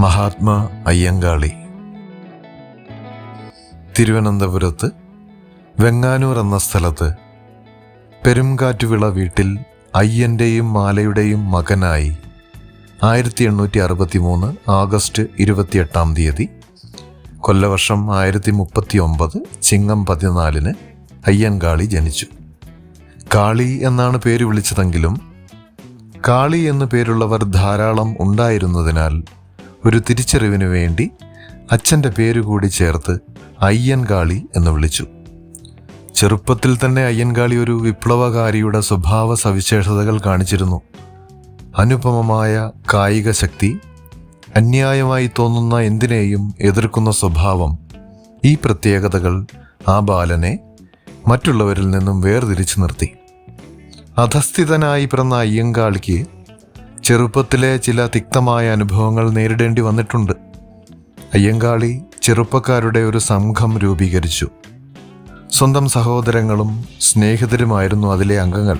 മഹാത്മാ അയ്യങ്കാളി. തിരുവനന്തപുരത്ത് വെങ്ങാനൂർ എന്ന സ്ഥലത്ത് പെരുംകാറ്റുവിള വീട്ടിൽ അയ്യന്റെയും മാലയുടെയും മകനായി ആയിരത്തി എണ്ണൂറ്റി അറുപത്തി മൂന്ന് ആഗസ്റ്റ് ഇരുപത്തിയെട്ടാം തീയതി കൊല്ലവർഷം ആയിരത്തി മുപ്പത്തി ഒമ്പത് ചിങ്ങം പതിനാലിന് അയ്യൻകാളി ജനിച്ചു. കാളി എന്നാണ് പേര് വിളിച്ചതെങ്കിലും കാളി എന്നു പേരുള്ളവർ ധാരാളം ഉണ്ടായിരുന്നതിനാൽ ഒരു തിരിച്ചറിവിനു വേണ്ടി അച്ഛന്റെ പേരുകൂടി ചേർത്ത് അയ്യൻകാളി എന്ന് വിളിച്ചു. ചെറുപ്പത്തിൽ തന്നെ അയ്യൻകാളി ഒരു വിപ്ലവകാരിയുടെ സ്വഭാവ സവിശേഷതകൾ കാണിച്ചിരുന്നു. അനുപമമായ കായിക ശക്തി അന്യായമായി തോന്നുന്ന എന്തിനേയും എതിർക്കുന്ന സ്വഭാവം ഈ പ്രത്യേകതകൾ ആ ബാലനെ മറ്റുള്ളവരിൽ നിന്നും വേർതിരിച്ചു നിർത്തി. അധസ്ഥിതനായി പിറന്ന അയ്യങ്കാളിക്ക് ചെറുപ്പത്തിലെ ചില തിക്തമായ അനുഭവങ്ങൾ നേരിടേണ്ടി വന്നിട്ടുണ്ട്. അയ്യങ്കാളി ചെറുപ്പക്കാരുടെ ഒരു സംഘം രൂപീകരിച്ചു. സ്വന്തം സഹോദരങ്ങളും സ്നേഹിതരുമായിരുന്നു അതിലെ അംഗങ്ങൾ.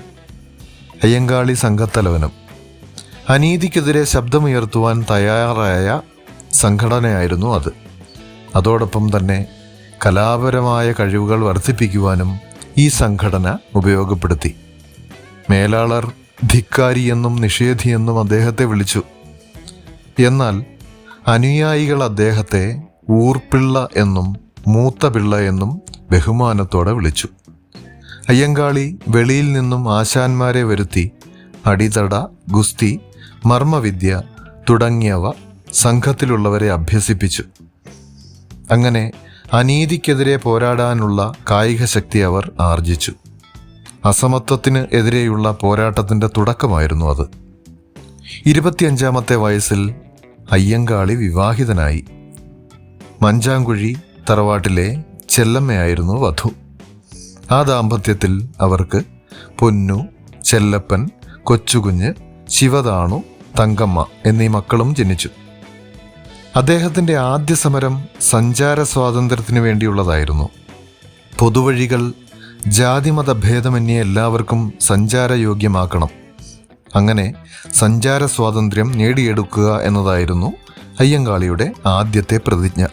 അയ്യങ്കാളി സംഘത്തലവനും. അനീതിക്കെതിരെ ശബ്ദമുയർത്തുവാൻ തയ്യാറായ സംഘടനയായിരുന്നു അത്. അതോടൊപ്പം തന്നെ കലാപരമായ കഴിവുകൾ വർദ്ധിപ്പിക്കുവാനും ഈ സംഘടന ഉപയോഗപ്പെടുത്തി. മേലാളർ ധിക്കാരി എന്നും നിഷേധിയെന്നും അദ്ദേഹത്തെ വിളിച്ചു. എന്നാൽ അനുയായികൾ അദ്ദേഹത്തെ ഊർപ്പിള്ള എന്നും മൂത്ത പിള്ള എന്നും ബഹുമാനത്തോടെ വിളിച്ചു. അയ്യങ്കാളി വെളിയിൽ നിന്നും ആശാന്മാരെ വരുത്തി അടിതട ഗുസ്തി മർമ്മവിദ്യ തുടങ്ങിയവ സംഘത്തിലുള്ളവരെ അഭ്യസിപ്പിച്ചു. അങ്ങനെ അനീതിക്കെതിരെ പോരാടാനുള്ള കായിക ശക്തി അവർ ആർജിച്ചു. അസമത്വത്തിന് എതിരെയുള്ള പോരാട്ടത്തിന്റെ തുടക്കമായിരുന്നു അത്. ഇരുപത്തിയഞ്ചാമത്തെ വയസ്സിൽ അയ്യങ്കാളി വിവാഹിതനായി. മഞ്ചാങ്കുഴി തറവാട്ടിലെ ചെല്ലമ്മയായിരുന്നു വധു. ആ ദാമ്പത്യത്തിൽ അവർക്ക് പൊന്നു ചെല്ലപ്പൻ കൊച്ചുകുഞ്ഞ് ശിവതാണു തങ്കമ്മ എന്നീ മക്കളും ജനിച്ചു. അദ്ദേഹത്തിന്റെ ആദ്യ സമരം സഞ്ചാര സ്വാതന്ത്ര്യത്തിന് വേണ്ടിയുള്ളതായിരുന്നു. പൊതുവഴികൾ ജാതിമത ഭേദമന്യേ എല്ലാവർക്കും സഞ്ചാരയോഗ്യമാക്കണം അങ്ങനെ സഞ്ചാര സ്വാതന്ത്ര്യം നേടിയെടുക്കുക എന്നതായിരുന്നു അയ്യങ്കാളിയുടെ ആദ്യത്തെ പ്രതിജ്ഞ.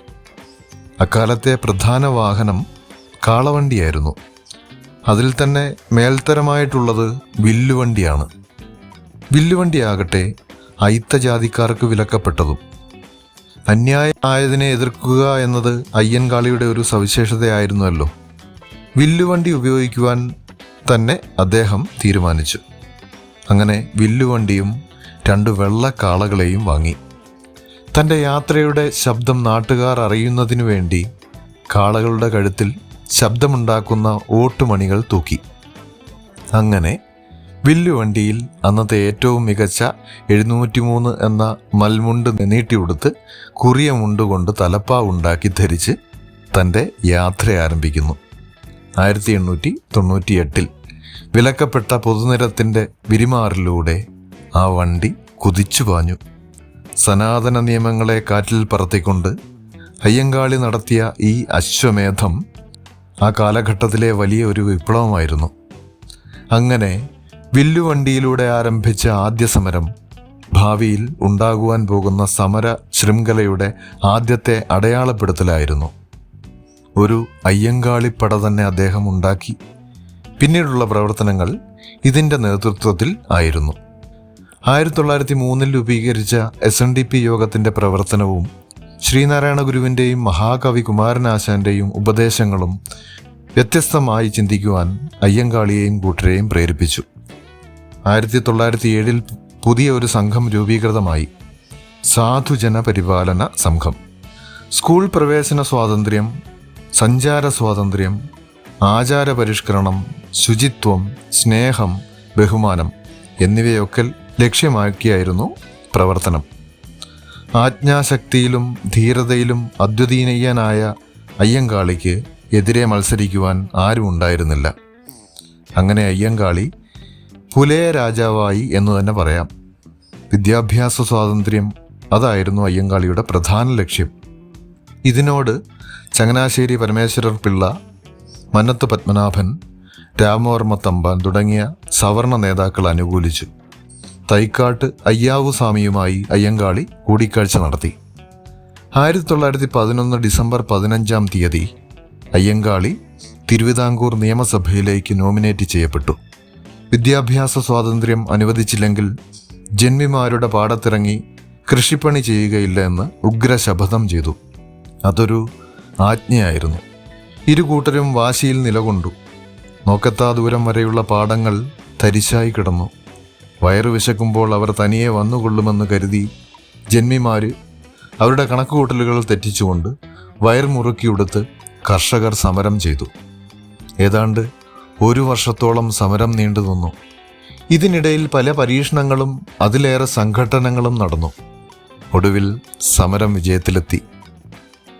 അക്കാലത്തെ പ്രധാന വാഹനം കാളവണ്ടിയായിരുന്നു. അതിൽ തന്നെ മേൽത്തരമായിട്ടുള്ളത് വില്ലുവണ്ടിയാണ്. വില്ലുവണ്ടിയാകട്ടെ അയിത്തജാതിക്കാർക്ക് വിലക്കപ്പെട്ടതും. അന്യായ ആയതിനെ എതിർക്കുക എന്നത് അയ്യൻകാളിയുടെ ഒരു സവിശേഷതയായിരുന്നല്ലോ. വില്ലുവണ്ടി ഉപയോഗിക്കുവാൻ തന്നെ അദ്ദേഹം തീരുമാനിച്ചു. അങ്ങനെ വില്ലുവണ്ടിയും രണ്ട് വെള്ള കാളകളെയും വാങ്ങി. തന്റെ യാത്രയുടെ ശബ്ദം നാട്ടുകാർ അറിയുന്നതിനു വേണ്ടി കാളകളുടെ കഴുത്തിൽ ശബ്ദമുണ്ടാക്കുന്ന ഓട്ടുമണികൾ തൂക്കി. അങ്ങനെ വില്ലുവണ്ടിയിൽ അന്നത്തെ ഏറ്റവും മികച്ച എഴുന്നൂറ്റിമൂന്ന് എന്ന മൽമുണ്ട് നീട്ടിയുടുത്ത് കുറിയ മുണ്ടുകൊണ്ട് തലപ്പാവുണ്ടാക്കി ധരിച്ച് തന്റെ യാത്ര ആരംഭിക്കുന്നു. ആയിരത്തി എണ്ണൂറ്റി തൊണ്ണൂറ്റി എട്ടിൽ വിലക്കപ്പെട്ട പൊതുനിരത്തിന്റെ വിരിമാറിലൂടെ ആ വണ്ടി കുതിച്ചു പാഞ്ഞു. സനാതന നിയമങ്ങളെ കാറ്റിൽ പറത്തിക്കൊണ്ട് അയ്യങ്കാളി നടത്തിയ ഈ അശ്വമേധം ആ കാലഘട്ടത്തിലെ വലിയ ഒരു വിപ്ലവമായിരുന്നു. അങ്ങനെ വില്ലുവണ്ടിയിലൂടെ ആരംഭിച്ച ആദ്യ സമരം ഭാവിയിൽ ഉണ്ടാകുവാൻ പോകുന്ന സമര ശൃംഖലയുടെ ആദ്യത്തെ അടയാളപ്പെടുത്തലായിരുന്നു. ഒരു അയ്യങ്കാളിപ്പട തന്നെ അദ്ദേഹം ഉണ്ടാക്കി. പിന്നീടുള്ള പ്രവർത്തനങ്ങൾ ഇതിന്റെ നേതൃത്വത്തിൽ ആയിരുന്നു. ആയിരത്തി തൊള്ളായിരത്തി മൂന്നിൽ രൂപീകരിച്ച എസ് എൻ ഡി പി യോഗത്തിന്റെ പ്രവർത്തനവും ശ്രീനാരായണ ഗുരുവിന്റെയും മഹാകവി കുമാരനാശാന്റെയും ഉപദേശങ്ങളും വ്യത്യസ്തമായി ചിന്തിക്കുവാൻ അയ്യങ്കാളിയെയും കൂട്ടരെയും പ്രേരിപ്പിച്ചു. ആയിരത്തി തൊള്ളായിരത്തി ഏഴിൽ പുതിയ ഒരു സംഘം രൂപീകൃതമായി. സാധുജന പരിപാലന സംഘം. സ്കൂൾ പ്രവേശന സ്വാതന്ത്ര്യം സഞ്ചാര സ്വാതന്ത്ര്യം ആചാര പരിഷ്കരണം ശുചിത്വം സ്നേഹം ബഹുമാനം എന്നിവയൊക്കെ ലക്ഷ്യമാക്കിയായിരുന്നു പ്രവർത്തനം. ആജ്ഞാശക്തിയിലും ധീരതയിലും അദ്വിതീനീയനായ അയ്യങ്കാളിക്ക് എതിരെ മത്സരിക്കുവാൻ ആരും ഉണ്ടായിരുന്നില്ല. അങ്ങനെ അയ്യങ്കാളി പുലയ രാജാവായി എന്ന് തന്നെ പറയാം. വിദ്യാഭ്യാസ സ്വാതന്ത്ര്യം അതായിരുന്നു അയ്യങ്കാളിയുടെ പ്രധാന ലക്ഷ്യം. ഇതിനോട് ചങ്ങനാശ്ശേരി പരമേശ്വരർ പിള്ള മന്നത്ത് പത്മനാഭൻ രാമവർമ്മ തമ്പാൻ തുടങ്ങിയ സവർണ നേതാക്കൾ അനുകൂലിച്ചു. തൈക്കാട്ട് അയ്യാവു സ്വാമിയുമായി അയ്യങ്കാളി കൂടിക്കാഴ്ച നടത്തി. ആയിരത്തി തൊള്ളായിരത്തി പതിനൊന്ന് ഡിസംബർ പതിനഞ്ചാം തീയതി അയ്യങ്കാളി തിരുവിതാംകൂർ നിയമസഭയിലേക്ക് നോമിനേറ്റ് ചെയ്യപ്പെട്ടു. വിദ്യാഭ്യാസ സ്വാതന്ത്ര്യം അനുവദിച്ചില്ലെങ്കിൽ ജന്മിമാരുടെ പാടത്തിറങ്ങി കൃഷിപ്പണി ചെയ്യുകയില്ല എന്ന് ഉഗ്ര ശപഥം ചെയ്തു. അതൊരു ആജ്ഞയായിരുന്നു. ഇരു കൂട്ടരും വാശിയിൽ നിലകൊണ്ടു. നോക്കത്താ ദൂരം വരെയുള്ള പാടങ്ങൾ തരിശായി കിടന്നു. വയറു വിശക്കുമ്പോൾ അവർ തനിയെ വന്നുകൊള്ളുമെന്ന് കരുതി ജന്മിമാര് അവരുടെ കണക്കുകൂട്ടലുകൾ തെറ്റിച്ചുകൊണ്ട് വയർ മുറുക്കിയെടുത്ത് കർഷകർ സമരം ചെയ്തു. ഏതാണ്ട് ഒരു വർഷത്തോളം സമരം നീണ്ടു നിന്നു. ഇതിനിടയിൽ പല പരീക്ഷണങ്ങളും അതിലേറെ സംഘട്ടനങ്ങളും നടന്നു. ഒടുവിൽ സമരം വിജയത്തിലെത്തി.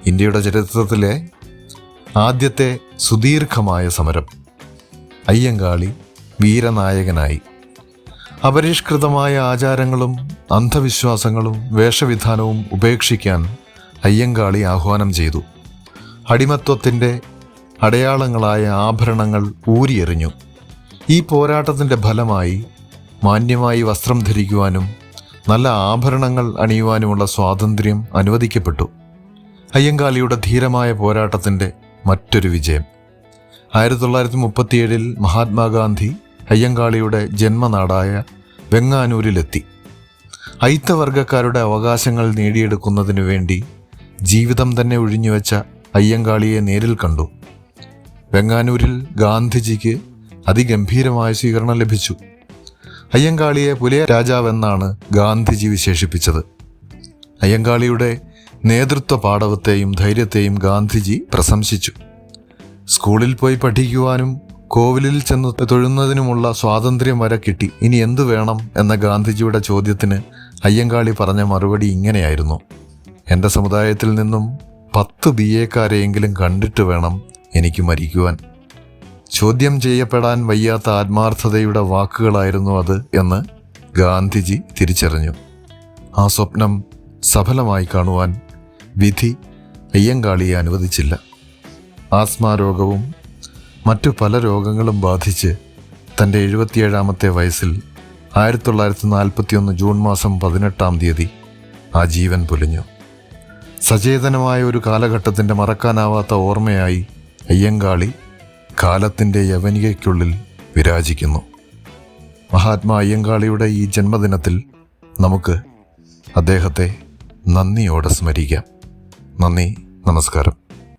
ഇന്ത്യയുടെ ചരിത്രത്തിലെ ആദ്യത്തെ സുദീർഘമായ സമരം. അയ്യങ്കാളി വീരനായകനായി. അപരിഷ്കൃതമായ ആചാരങ്ങളും അന്ധവിശ്വാസങ്ങളും വേഷവിധാനവും ഉപേക്ഷിക്കാൻ അയ്യങ്കാളി ആഹ്വാനം ചെയ്തു. അടിമത്വത്തിന്റെ അടയാളങ്ങളായ ആഭരണങ്ങൾ ഊരിയെറിഞ്ഞു. ഈ പോരാട്ടത്തിന്റെ ഫലമായി മാന്യമായി വസ്ത്രം ധരിക്കുവാനും നല്ല ആഭരണങ്ങൾ അണിയുവാനുമുള്ള സ്വാതന്ത്ര്യം അനുവദിക്കപ്പെട്ടു. അയ്യങ്കാളിയുടെ ധീരമായ പോരാട്ടത്തിന്റെ മറ്റൊരു വിജയം. ആയിരത്തി തൊള്ളായിരത്തി മുപ്പത്തിയേഴിൽ മഹാത്മാഗാന്ധി അയ്യങ്കാളിയുടെ ജന്മനാടായ വെങ്ങാനൂരിലെത്തി. അയിത്തവർഗക്കാരുടെ അവകാശങ്ങൾ നേടിയെടുക്കുന്നതിനു വേണ്ടി ജീവിതം തന്നെ ഒഴിഞ്ഞുവെച്ച അയ്യങ്കാളിയെ നേരിൽ കണ്ടു. വെങ്ങാനൂരിൽ ഗാന്ധിജിക്ക് അതിഗംഭീരമായ സ്വീകരണം ലഭിച്ചു. അയ്യങ്കാളിയെ പുലയ രാജാവെന്നാണ് ഗാന്ധിജി വിശേഷിപ്പിച്ചത്. അയ്യങ്കാളിയുടെ നേതൃത്വ പാടവത്തെയും ധൈര്യത്തെയും ഗാന്ധിജി പ്രശംസിച്ചു. സ്കൂളിൽ പോയി പഠിക്കുവാനും കോവിലിൽ ചെന്ന് തൊഴുന്നതിനുമുള്ള സ്വാതന്ത്ര്യം വരെ കിട്ടി. ഇനി എന്തു വേണം എന്ന ഗാന്ധിജിയുടെ ചോദ്യത്തിന് അയ്യങ്കാളി പറഞ്ഞ മറുപടി ഇങ്ങനെയായിരുന്നു. എന്റെ സമുദായത്തിൽ നിന്നും പത്ത് ബി എക്കാരെയെങ്കിലും കണ്ടിട്ട് വേണം എനിക്ക് മരിക്കുവാൻ. ചോദ്യം ചെയ്യപ്പെടാൻ വയ്യാത്ത ആത്മാർത്ഥതയുടെ വാക്കുകളായിരുന്നു അത് എന്ന് ഗാന്ധിജി തിരിച്ചറിഞ്ഞു. ആ സ്വപ്നം സഫലമായി കാണുവാൻ വിധി അയ്യങ്കാളിയെ അനുവദിച്ചില്ല. ആസ്മാ രോഗവും മറ്റു പല രോഗങ്ങളും ബാധിച്ച് തന്റെ എഴുപത്തിയേഴാമത്തെ വയസ്സിൽ ആയിരത്തി തൊള്ളായിരത്തി നാൽപ്പത്തിയൊന്ന് ജൂൺ മാസം പതിനെട്ടാം തീയതി ആ ജീവൻ പൊലിഞ്ഞു. സചേതനമായ ഒരു കാലഘട്ടത്തിന്റെ മറക്കാനാവാത്ത ഓർമ്മയായി അയ്യങ്കാളി കാലത്തിന്റെ യവനികയ്ക്കുള്ളിൽ വിരാജിക്കുന്നു. മഹാത്മാ അയ്യങ്കാളിയുടെ ഈ ജന്മദിനത്തിൽ നമുക്ക് അദ്ദേഹത്തെ നന്ദിയോടെ സ്മരിക്കാം. നന്ദി നമസ്കാരം.